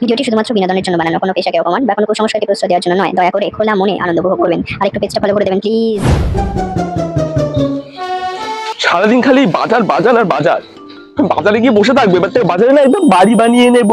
ভিডিওটি শুধুমাত্র বিনোদনের জন্য বানানো কোনো পেশাকে অপমান বা কোনো কুসংস্কারকে প্রশ্রয় দেওয়ার জন্য নয়। দয়া করে খোলা মনে আনন্দ উপভোগ করবেন। আর একটু পেজটা ফলো করে দেবেন প্লিজ সারাদিন খালি বাজার বাজার আর বাজার। বাজারে গিয়ে বসে থাকবে এবার বাজারে না একদম বাড়ি বানিয়ে নেব।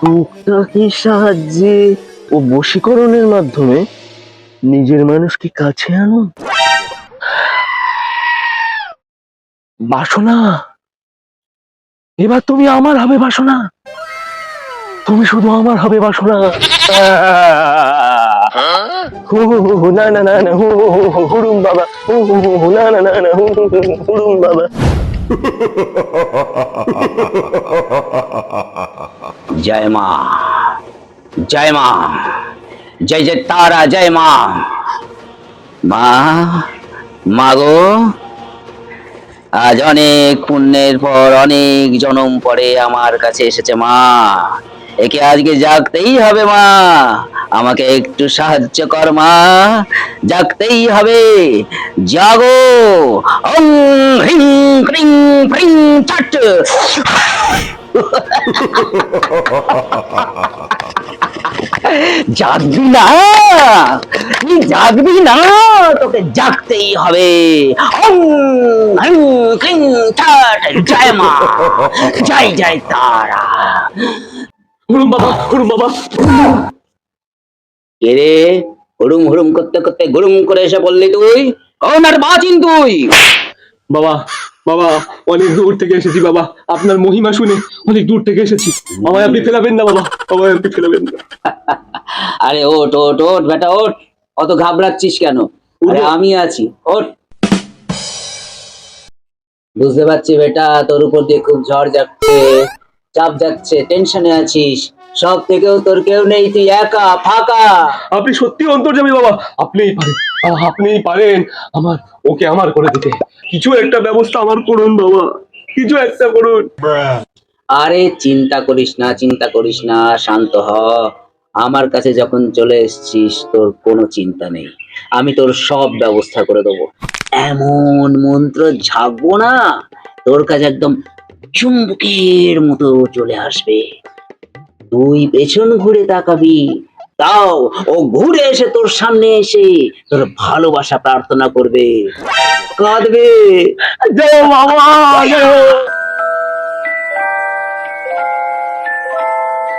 টুকটাকের সাহায্যে ও বশীকরণের মাধ্যমে নিজের মানুষকে কাছে আনো বাসনা। এবার তুমি আমার হবে বাসনা তুমি শুধু আমার হবে বাসনা না না না বাবা না না না বাবা জয় মা জয় মা জয় জয় তারা জয় মা মা মাগো আজ অনেক পুণ্যের পর অনেক জনম পরে আমার কাছে এসেছে মা। একে আজকে জাগতেই হবে মা। আমাকে একটু সাহায্য কর মা। জাগতেই হবে। জাগো। ওম হ্রিং ক্রিং ফ্রিং চাট। জাগবি না। তুই জাগবি না তোকে জাগতেই হবে। জয় মা জয় জয় তারা। হুড়ুম বাবা হুড়ুম বাবা। কে রে? হুড়ুম হুড়ুম করতে করতে গুড়ুম করে এসে বললি তুই? ওনার বাচিন তুই? বাবা বাবা অনেক দূর থেকে এসেছি বাবা। আপনার মহিমা শুনে অনেক দূর থেকে এসেছি। আমায় আপনি ফেলাবেন না বাবা আমায় আপনি ফেলাবেন না। আরে ওট ওট ওট বেটা ওট অত ঘাবড়াচ্ছিস কেন? আরে আমি আছি ওট বুঝতে পারছি বেটা তোর উপর দিয়ে খুব ঝড় যাচ্ছে। চাপ যাচ্ছে টেনশনে আছিস। সব থেকেও তোর কেউ নেই তুই একা ফাঁকা। আপনি সত্যি অন্তর্যামী বাবা। আপনিই পারেন আপনিই পারেন আমার ওকে আমার করে দিতে। কিছু একটা ব্যবস্থা আমার করুন বাবা। কিছু একটা করুন। আরে চিন্তা করিস না চিন্তা করিস না শান্ত হ। আমার কাছে যখন চলে এসেছিস তোর কোনো চিন্তা নেই। আমি তোর সব ব্যবস্থা করে দেবো। এমন মন্ত্র ঝাঁকবো না। তোর কাছে একদম চুম্বকের মতো চলে আসবে। তুই পেছন ঘুরে তাকাবি, তাও ও ঘুরে এসে তোর সামনে এসে তোর ভালোবাসা প্রার্থনা করবে। কাঁদবে।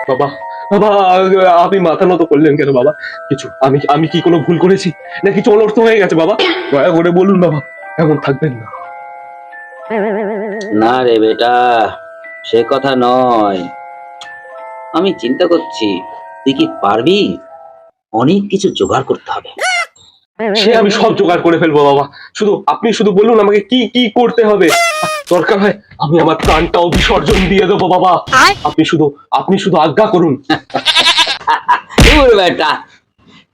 বাবা বাবা আপনি মাথা নত করলেন কেন বাবা? কিছু, আমি আমি কি কোনো ভুল করেছি? না কিছু হয়ে গেছে বাবা? দয়া করে বলুন বাবা, এমন থাকবেন না। না রে বেটা সে কথা নয়। আমি চিন্তা করছি তুই কি পারবি? অনেক কিছু জোগাড় করতে হবে। সে আমি সব জোগাড় করে ফেলব বাবা। শুধু আপনি শুধু বলুন আমাকে কি কি করতে হবে। দরকার হয় আমি আমার প্রাণটাও বিসর্জন দিয়ে দেবো বাবা। আপনি শুধু আপনি শুধু আজ্ঞা করুন। বেটা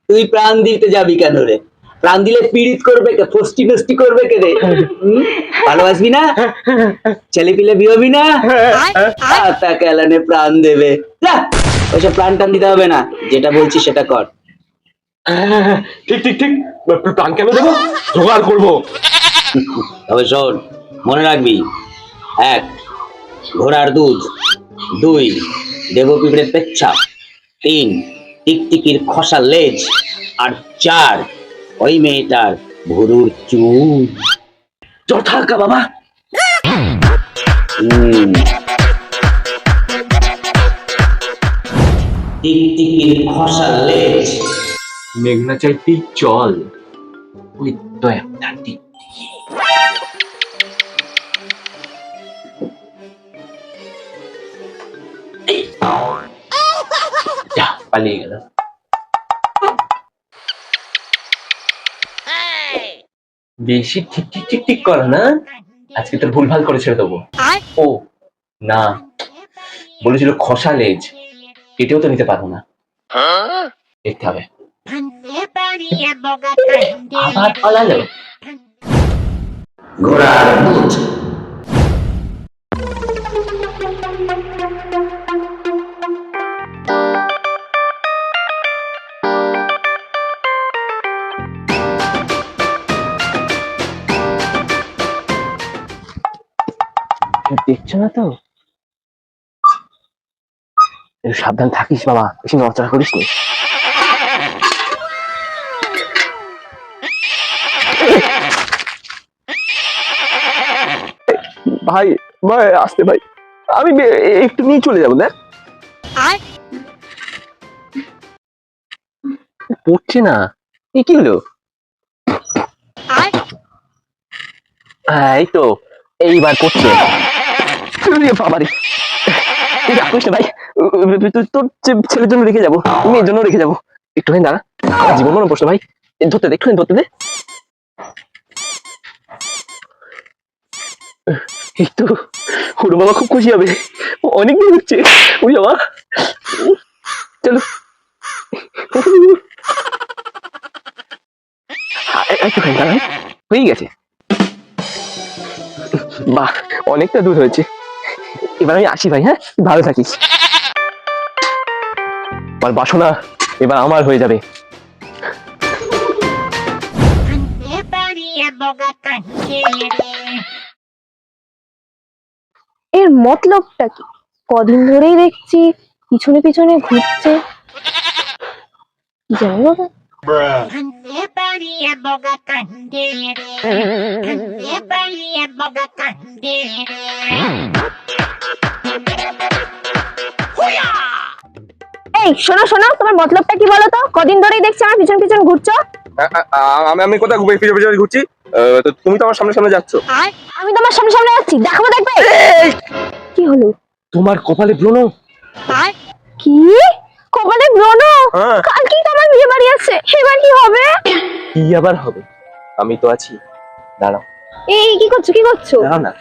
তুই প্রাণ দিতে যাবি কেন রে? প্রাণ দিলে পীড়িত করবে কে? ফষ্টি নষ্টি করবে কে রে? ভালোবাসবি না? ছেলে পিলে বিহবি না? তা কেলানে প্রাণ দেবে। ওইসব প্রাণ টান দিতে হবে না। যেটা বলছি সেটা কর। ঠিক ঠিক ঠিক। প্রাণ কেন দেবো? জোগাড় করব। তবে শোন মনে রাখবি। এক ঘোড়ার দুধ। দুই দেব পিঁপড়ের পেচ্ছা। তিন টিকটিকির খসা লেজ। আর চার ওই মেয়েটার ভুরুর চুল। যথাকা বাবা। টিকটিকির খসা লেজ। মেঘনা চাইতে জল ওই তো একটা টিক। পালিয়ে গেল। বেশি ঠিক ঠিক ঠিক ঠিক করো না? আজকে তোর ভুল ভালো করে ছেড়ে দেবো। ও না। বলেছিল খসা লেজ। এটাও তো নিতে পারব না। দেখতে হবে। আবার পালালো। ঘোড়ার দেখছ না তো? একটু সাবধান থাকিস বাবা বেশি নড়চড়া করিস নি। ভাই ভাই আসতে ভাই। আমি একটু নিয়ে চলে যাব না পড়ছে না। এ কি হলো? হ্যাঁ এই তো এইবার পড়ছে। বাবারে। রাখিস না ভাই। তোর ছেলের জন্য রেখে যাব মেয়ের জন্য রেখে যাব। একটুখানি দাঁড়া জীবন মনে প্রশ্ন ভাই। ধরতে দে, একটুখানি ধরতে দে। তো হুড়ো বাবা খুব খুশি হবে। অনেক দিন হচ্ছে। ওই বাবা, চলো। একটুখানি দাঁড়া, হয়ে গেছে। বাহ, অনেকটা দূর হয়েছে। এবার আমি আসি ভাই হ্যাঁ? ভালো থাকিস। আমার বাসনা এবার আমার হয়ে যাবে। এর মতলবটা কি? কদিন ধরেই দেখছি পিছনে পিছনে ঘুরছে। যাই বাবা? এই শোনো শোনো তোমার মতলবটা কি বলো তো কদিন ধরেই দেখছি আমার পিছন পিছন ঘুরছো। আমি আমি কোথায় ঘুরে ফিরে ফিরে ঘুরছি। তুমি তো আমার সামনে সামনে যাচ্ছ। আমি তোমার সামনে সামনে যাচ্ছি। দেখাবো। দেখবে কি হলো? তোমার কপালে ব্রণ? কি? কপালে ব্রণ? হ্যাঁ। কালকেই তো আমার বিয়ে বাড়ি আছে। এবার কি হবে? কি আবার হবে? আমি তো আছি। দাঁড়াও। এই কি করছ? কি করছ? দাঁড়াও না।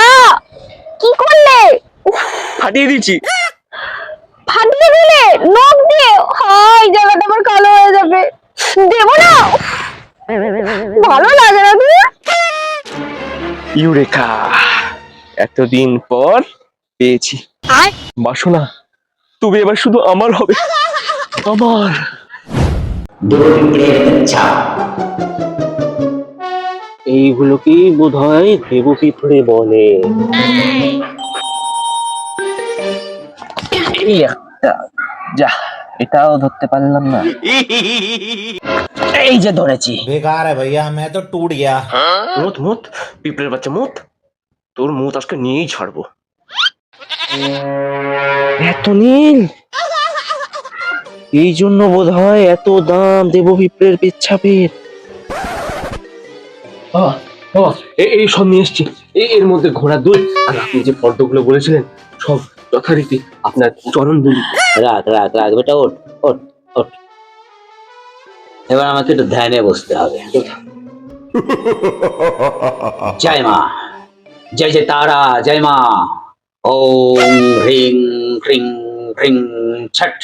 আ কি করলে? উফ, ফাটিয়ে দিচ্ছি। ফাটিয়ে দিলে নখ দিয়ে? হাই জায়গাটা আমার কালো হয়ে যাবে। দেবো না। ভালো লাগে না তুমি? ইউরেকা এতদিন পর পেয়েছি। বাসনা তুমি এবার শুধু আমার হবে। আমার। এইগুলোকেই বোধ হয় দেবু পিঁপড়ে বলে? যা এটাও ধরতে পারলাম না। এই যে ধরেছি। বেকার হ্যাঁ ভাইয়া আমি তো টুট গিয়া। মুত মুত পিঁপড়ের বাচ্চা মুত। তোর মুত আজকে নিয়েই ছাড়বো। এত নীল? এই জন্য বোধ হয় এত দাম দেব পিঁপড়ের পেচ্ছাপের। এই সব নিয়ে এসছি। এর মধ্যে ঘোড়া দুধ আর আপনি যে পদ্মগুলো বলেছিলেন সব যথারীতি আপনার চরণ দুলি রাখ রাখ রাখ বেটা, ওঠ ওঠ ওঠ। এবার আমাকে একটু ধ্যানে বসতে হবে। জয় মা, জয় জয় তারা জয় মা। ওম হ্রিং হ্রিং হ্রিং ছট।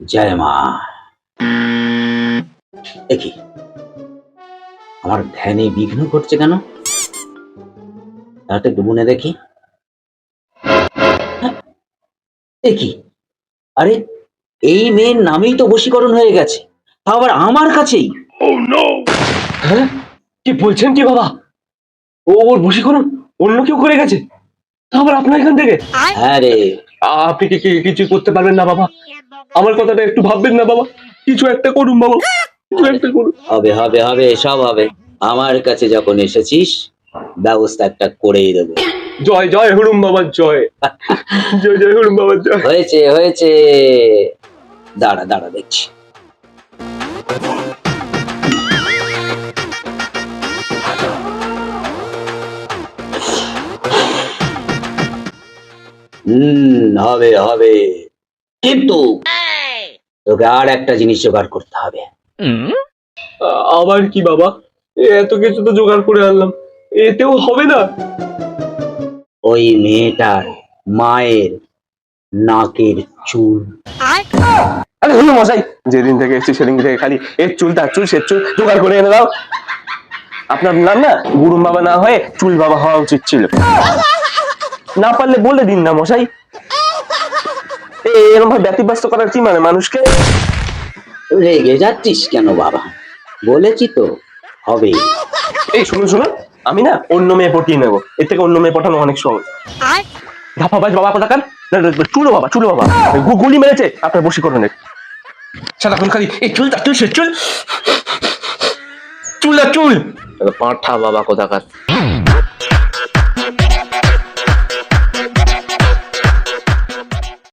জয় মা। দেখি আমার ধ্যানে বিঘ্ন ঘটছে কেন? তাহলে একটু দেখি। দেখি আরে এই মেয়ের নামেই তো বশীকরণ হয়ে গেছে। তা আবার আমার কাছেই? হ্যাঁ? কি বলছেন কি বাবা? ও ওর বশীকরণ অন্য কেউ করে গেছে? তা আবার আপনার এখান থেকে? হ্যাঁ রে। আপনি কি কি- কিছু করতে পারবেন না বাবা? আমার কথাটা একটু ভাববেন না বাবা? কিছু একটা করুন বাবা। কিছু একটা করুন। হবে হবে হবে সব হবে। আমার কাছে যখন এসেছিস ব্যবস্থা একটা করেই দেবো। জয় জয় হরুম বাবার জয়। জয় জয় হরুম বাবার জয়। হয়েছে হয়েছে। দাঁড়া দাঁড়া দেখছি। হুম হবে হবে। কিন্তু তোকে আর একটা জিনিস জোগাড় করতে হবে। আবার কি বাবা? এত কিছু তো জোগাড় করে আনলাম। এতেও হবে না? ওই মেয়েটার মায়ের নাকের চুল। আরে হলো মশাই যেদিন থেকে এসেছি সেদিন থেকে খালি এর চুল তার চুল সে চুল জোগাড় করে এনে দাও। আপনার নাম না গুরুম বাবা না হয়ে চুল বাবা হওয়া উচিত ছিল। না পারলে বলে দিন না মশাই। এরকম ভাবে ব্যতিব্যস্ত করার কি মানে মানুষকে? রেগে যাচ্ছিস কেন বাবা? বলেছি তো হবে এই শুনুন শুনুন। আমি না অন্য মেয়ে পটিয়ে নেব। এর থেকে অন্য মেয়ে পটানো অনেক সহজ। ধাপাবাজ বাবা কথা না, না, চুলো বাবা চুলো বাবা। গু- গুলি মেরেছে। আপনার বশীকরণের সারাক্ষণ খালি এই চুল দা চুল সে চুল চুল আর চুল। পাঁঠা বাবা কোথাকার?